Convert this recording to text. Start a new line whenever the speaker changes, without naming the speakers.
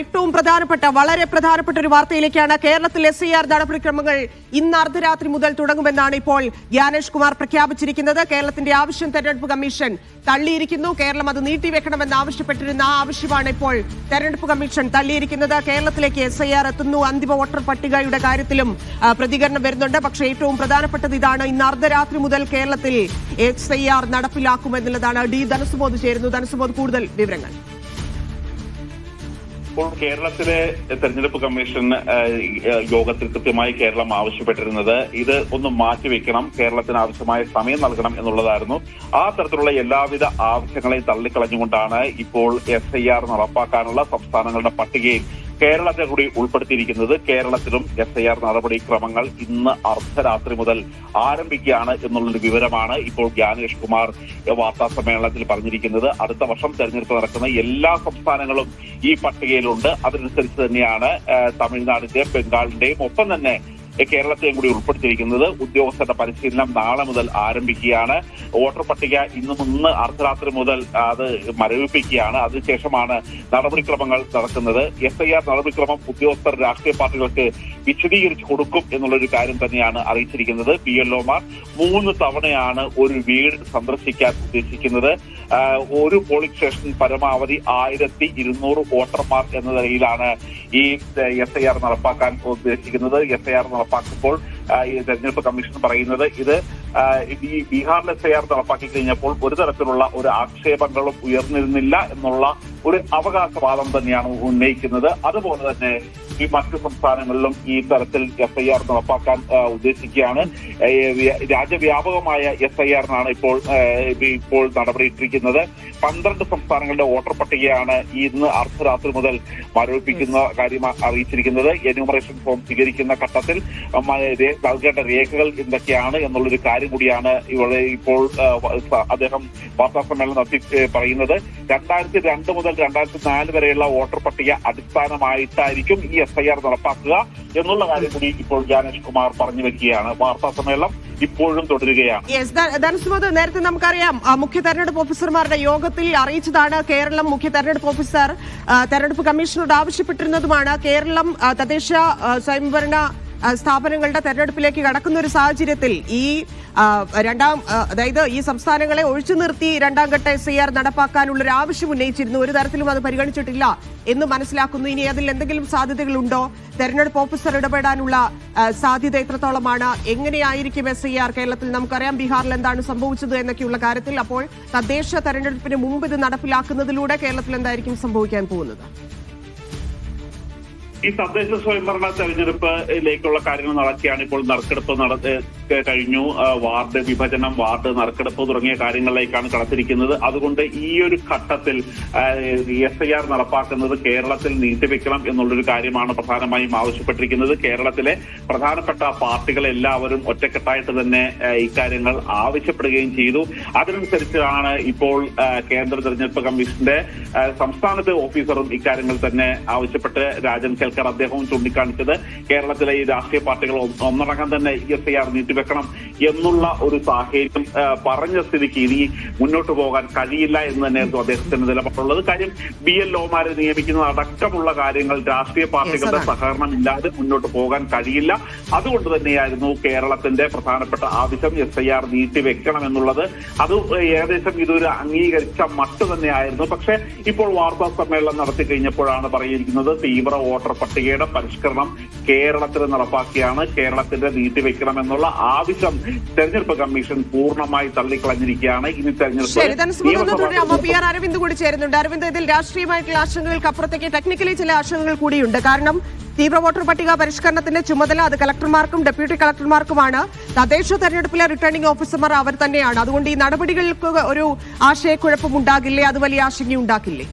ഏറ്റവും പ്രധാനപ്പെട്ട വളരെ പ്രധാനപ്പെട്ട ഒരു വാർത്തയിലേക്കാണ് കേരളത്തിൽ എസ് ഐ ആർ നടപടിക്രമങ്ങൾ ഇന്ന് അർദ്ധരാത്രി മുതൽ തുടങ്ങുമെന്നാണ് ഇപ്പോൾ ജ്ഞാനേഷ് കുമാർ പ്രഖ്യാപിച്ചിരിക്കുന്നത്. കേരളത്തിന്റെ ആവശ്യം തെരഞ്ഞെടുപ്പ് കമ്മീഷൻ തള്ളിയിരിക്കുന്നു. കേരളം അത് നീട്ടിവെക്കണമെന്ന് ആവശ്യപ്പെട്ടിരുന്ന ആ ആവശ്യമാണ് ഇപ്പോൾ തെരഞ്ഞെടുപ്പ് കമ്മീഷൻ തള്ളിയിരിക്കുന്നത്. കേരളത്തിലേക്ക് എസ് ഐ ആർ എത്തുന്നു. അന്തിമ വോട്ടർ പട്ടികയുടെ കാര്യത്തിലും പ്രതികരണം വരുന്നുണ്ട്. പക്ഷേ ഏറ്റവും പ്രധാനപ്പെട്ടത് ഇതാണ്. ഇന്ന് അർദ്ധരാത്രി മുതൽ കേരളത്തിൽ എസ് ഐ ആർ നടപ്പിലാക്കുമെന്നുള്ളതാണ് ഡി. ധനസുബോധ് ചേരുന്നു. ധനസുബോധ് കൂടുതൽ വിവരങ്ങൾ.
ഇപ്പോൾ കേരളത്തിലെ തെരഞ്ഞെടുപ്പ് കമ്മീഷൻ യോഗത്തിൽ കൃത്യമായി കേരളം ആവശ്യപ്പെട്ടിരുന്നത് ഇത് ഒന്ന് മാറ്റിവെക്കണം കേരളത്തിന് ആവശ്യമായ സമയം നൽകണം എന്നുള്ളതായിരുന്നു. ആ തരത്തിലുള്ള എല്ലാവിധ ആവശ്യങ്ങളെയും തള്ളിക്കളഞ്ഞുകൊണ്ടാണ് ഇപ്പോൾ എസ് ഐ ആർ നടപ്പാക്കാനുള്ള സംസ്ഥാനങ്ങളുടെ പട്ടികയിൽ കേരളത്തെ കൂടി ഉൾപ്പെടുത്തിയിരിക്കുന്നത് കേരളത്തിലും എസ് ഐ ആർ നടപടിക്രമങ്ങൾ ഇന്ന് അർദ്ധരാത്രി മുതൽ ആരംഭിക്കുകയാണ് എന്നുള്ളൊരു വിവരമാണ് ഇപ്പോൾ ജ്ഞാനേഷ് കുമാർ വാർത്താ സമ്മേളനത്തിൽ പറഞ്ഞിരിക്കുന്നത്. അടുത്ത വർഷം തെരഞ്ഞെടുപ്പ് നടക്കുന്ന എല്ലാ സംസ്ഥാനങ്ങളും ഈ പട്ടികയിലുണ്ട്. അതിനനുസരിച്ച് തന്നെയാണ് തമിഴ്നാടിന്റെയും ബംഗാളിന്റെയും ഒപ്പം തന്നെ കേരളത്തെയും കൂടി ഉൾപ്പെടുത്തിയിരിക്കുന്നത് ഉദ്യോഗസ്ഥരുടെ പരിശീലനം നാളെ മുതൽ ആരംഭിക്കുകയാണ്. വോട്ടർ പട്ടിക ഇന്ന് ഇന്ന് അർദ്ധരാത്രി മുതൽ അത് മരവിപ്പിക്കുകയാണ്. അതിനുശേഷമാണ് നടപടിക്രമങ്ങൾ നടക്കുന്നത്. എസ് ഐ ആർ നടപടിക്രമം ഉദ്യോഗസ്ഥർ രാഷ്ട്രീയ പാർട്ടികൾക്ക് വിശദീകരിച്ചു കൊടുക്കും എന്നുള്ളൊരു കാര്യം തന്നെയാണ് അറിയിച്ചിരിക്കുന്നത്. പി എൽ ഒമാർ മൂന്ന് തവണയാണ് ഒരു വീട് സന്ദർശിക്കാൻ ഉദ്ദേശിക്കുന്നത്. ഒരു പോളിംഗ് സ്റ്റേഷൻ പരമാവധി ആയിരത്തി ഇരുന്നൂറ് വോട്ടർമാർ എന്ന നിലയിലാണ് ഈ എസ് ഐ ആർ നടപ്പാക്കാൻ ഉദ്ദേശിക്കുന്നത്. എസ് ഐ ആർ നടപ്പാക്കുമ്പോൾ തെരഞ്ഞെടുപ്പ് കമ്മീഷൻ പറയുന്നത് ഇത് ഈ ബീഹാറിൽ എസ് ഐ ആർ നടപ്പാക്കി കഴിഞ്ഞപ്പോൾ ഒരു തരത്തിലുള്ള ഒരു ആക്ഷേപങ്ങളും ഉയർന്നിരുന്നില്ല എന്നുള്ള ഒരു അവകാശവാദം തന്നെയാണ് ഉന്നയിക്കുന്നത്. അതുപോലെ തന്നെ ഈ മറ്റു സംസ്ഥാനങ്ങളിലും ഈ തരത്തിൽ എഫ് ഐ ആർ നടപ്പാക്കാൻ ഉദ്ദേശിക്കുകയാണ് രാജ്യവ്യാപകമായ എഫ് ഐ ആറിനാണ് ഇപ്പോൾ ഇപ്പോൾ നടപടിയിട്ടിരിക്കുന്നത്. പന്ത്രണ്ട് സംസ്ഥാനങ്ങളുടെ വോട്ടർ പട്ടികയാണ് ഇന്ന് അർദ്ധരാത്രി മുതൽ മരവിപ്പിക്കുന്ന കാര്യം അറിയിച്ചിരിക്കുന്നത്. എന്യൂമറേഷൻ ഫോം സ്വീകരിക്കുന്ന ഘട്ടത്തിൽ നൽകേണ്ട രേഖകൾ എന്തൊക്കെയാണ് എന്നുള്ളൊരു കാര്യം കൂടിയാണ് ഇവിടെ ഇപ്പോൾ അദ്ദേഹം വാർത്താ സമ്മേളനം നടത്തി പറയുന്നത്. രണ്ടായിരത്തി രണ്ട് മുതൽ രണ്ടായിരത്തി നാല് വരെയുള്ള വോട്ടർ പട്ടിക അടിസ്ഥാനമായിട്ടായിരിക്കും ഈ എസ് ഐ ആർ നടപ്പാക്കുക എന്നുള്ള കാര്യം കൂടി ഇപ്പോൾ ജാനേഷ് കുമാർ പറഞ്ഞു വെക്കുകയാണ്. വാർത്താ സമ്മേളനം ഇപ്പോഴും തുടരുകയാണ്.
നേരത്തെ നമുക്കറിയാം മുഖ്യ തെരഞ്ഞെടുപ്പ് ഓഫീസർമാരുടെ യോഗത്തിൽ അറിയിച്ചതാണ് കേരളം മുഖ്യ തെരഞ്ഞെടുപ്പ് ഓഫീസർ. തെരഞ്ഞെടുപ്പ് കമ്മീഷനോട് ആവശ്യപ്പെട്ടിരുന്നതുമാണ് കേരളം തദ്ദേശ സ്വയംഭരണ സ്ഥാപനങ്ങളുടെ തെരഞ്ഞെടുപ്പിലേക്ക് കടക്കുന്ന ഒരു സാഹചര്യത്തിൽ ഈ രണ്ടാം അതായത് ഈ സംസ്ഥാനങ്ങളെ ഒഴിച്ചു നിർത്തി രണ്ടാം ഘട്ട എസ് ഐ ആർ നടപ്പാക്കാനുള്ള ഒരു ആവശ്യം ഉന്നയിച്ചിരുന്നു. ഒരു തരത്തിലും അത് പരിഗണിച്ചിട്ടില്ല എന്ന് മനസ്സിലാക്കുന്നു. ഇനി അതിൽ എന്തെങ്കിലും സാധ്യതകളുണ്ടോ? തെരഞ്ഞെടുപ്പ് ഓഫീസർ ഇടപെടാനുള്ള സാധ്യത എത്രത്തോളമാണ്? എങ്ങനെയായിരിക്കും എസ് ഐ ആർ കേരളത്തിൽ നമുക്കറിയാം ബീഹാറിൽ എന്താണ് സംഭവിച്ചത് എന്നൊക്കെയുള്ള കാര്യത്തിൽ അപ്പോൾ തദ്ദേശ തെരഞ്ഞെടുപ്പിന് മുമ്പ് ഇത് നടപ്പിലാക്കുന്നതിലൂടെ കേരളത്തിൽ എന്തായിരിക്കും സംഭവിക്കാൻ പോകുന്നത്?
ഈ തദ്ദേശ സ്വയംഭരണ തെരഞ്ഞെടുപ്പിലേക്കുള്ള കാര്യങ്ങൾ നടക്കുകയാണ് ഇപ്പോൾ നറുക്കെടുപ്പ് നട കഴിഞ്ഞു. വാർഡ് വിഭജനം വാർഡ് നറുക്കെടുപ്പ് തുടങ്ങിയ കാര്യങ്ങളിലേക്കാണ് കടത്തിരിക്കുന്നത്. അതുകൊണ്ട് ഈ ഒരു ഘട്ടത്തിൽ എസ് ഐ ആർ നടപ്പാക്കുന്നത് കേരളത്തിൽ നീട്ടിവെക്കണം എന്നുള്ളൊരു കാര്യമാണ് പ്രധാനമായും ആവശ്യപ്പെട്ടിരിക്കുന്നത്. കേരളത്തിലെ പ്രധാനപ്പെട്ട പാർട്ടികൾ എല്ലാവരും ഒറ്റക്കെട്ടായിട്ട് തന്നെ ഇക്കാര്യങ്ങൾ ആവശ്യപ്പെടുകയും ചെയ്തു. അതിനനുസരിച്ചാണ് ഇപ്പോൾ കേന്ദ്ര തെരഞ്ഞെടുപ്പ് കമ്മീഷന്റെ സംസ്ഥാനത്തെ ഓഫീസറും ഇക്കാര്യങ്ങൾ തന്നെ ആവശ്യപ്പെട്ട് രാജൻ കേൽക്കർ അദ്ദേഹവും ചൂണ്ടിക്കാണിച്ചത്. കേരളത്തിലെ ഈ രാഷ്ട്രീയ പാർട്ടികൾ ഒന്ന് ഒന്നടങ്കം തന്നെ എസ് ഐ ആർ നീട്ടിവെക്കണം എന്നുള്ള ഒരു സാഹചര്യം ആ, പറഞ്ഞ സ്ഥിതിക്ക് ഇനി മുന്നോട്ട് പോകാൻ കഴിയില്ല എന്ന് തന്നെയായിരുന്നു അദ്ദേഹത്തിന്റെ നിലപാടുള്ളത്. കാര്യം ബി എൽ ഒമാരെ നിയമിക്കുന്നത് അടക്കമുള്ള കാര്യങ്ങൾ രാഷ്ട്രീയ പാർട്ടികളുടെ. സഹകരണം ഇല്ലാതെ മുന്നോട്ട് പോകാൻ കഴിയില്ല. അതുകൊണ്ട് തന്നെയായിരുന്നു കേരളത്തിന്റെ പ്രധാനപ്പെട്ട ആവശ്യം എസ് ഐ ആർ നീട്ടിവെക്കണം എന്നുള്ളത്. അത് ഏകദേശം ഇതൊരു അംഗീകരിച്ച മട്ട് തന്നെയായിരുന്നു. പക്ഷെ ഇപ്പോൾ വാർത്താ സമ്മേളനം നടത്തി കഴിഞ്ഞപ്പോഴാണ് പറയുന്നത് തീവ്ര വോട്ടർ പട്ടികയുടെ പരിഷ്കരണം കേരളത്തിൽ നടപ്പാക്കിയാണ്. കേരളത്തിന്റെ നീട്ടിവെക്കണം എന്നുള്ള ആവശ്യം തെരഞ്ഞെടുപ്പ് കമ്മീഷൻ പൂർണമായി തള്ളിക്കളഞ്ഞിരിക്കുകയാണ് ഇനി
പി
തെരഞ്ഞെടുപ്പ്
ആർ അരവിന്ദ് കൂടി ചേരുന്നുണ്ട്. അരവിന്ദ് ഇതിൽ രാഷ്ട്രീയമായിട്ടുള്ള ആശങ്കകൾക്ക് അപ്പുറത്തേക്ക് ടെക്നിക്കലി ചില ആശങ്കകൾ കൂടിയുണ്ട്. കാരണം തീവ്ര വോട്ടർ പട്ടിക പരിഷ്കരണത്തിന്റെ ചുമതല അത് കളക്ടർമാർക്കും ഡെപ്യൂട്ടി കളക്ടർമാർക്കുമാണ്. തദ്ദേശ തെരഞ്ഞെടുപ്പിലെ റിട്ടേണിംഗ് ഓഫീസർമാർ അവർ തന്നെയാണ്. അതുകൊണ്ട് ഈ നടപടികൾക്ക് ഒരു ആശയക്കുഴപ്പം ഉണ്ടാകില്ലേ അത് വലിയ ആശങ്കയുണ്ടാക്കില്ലേ?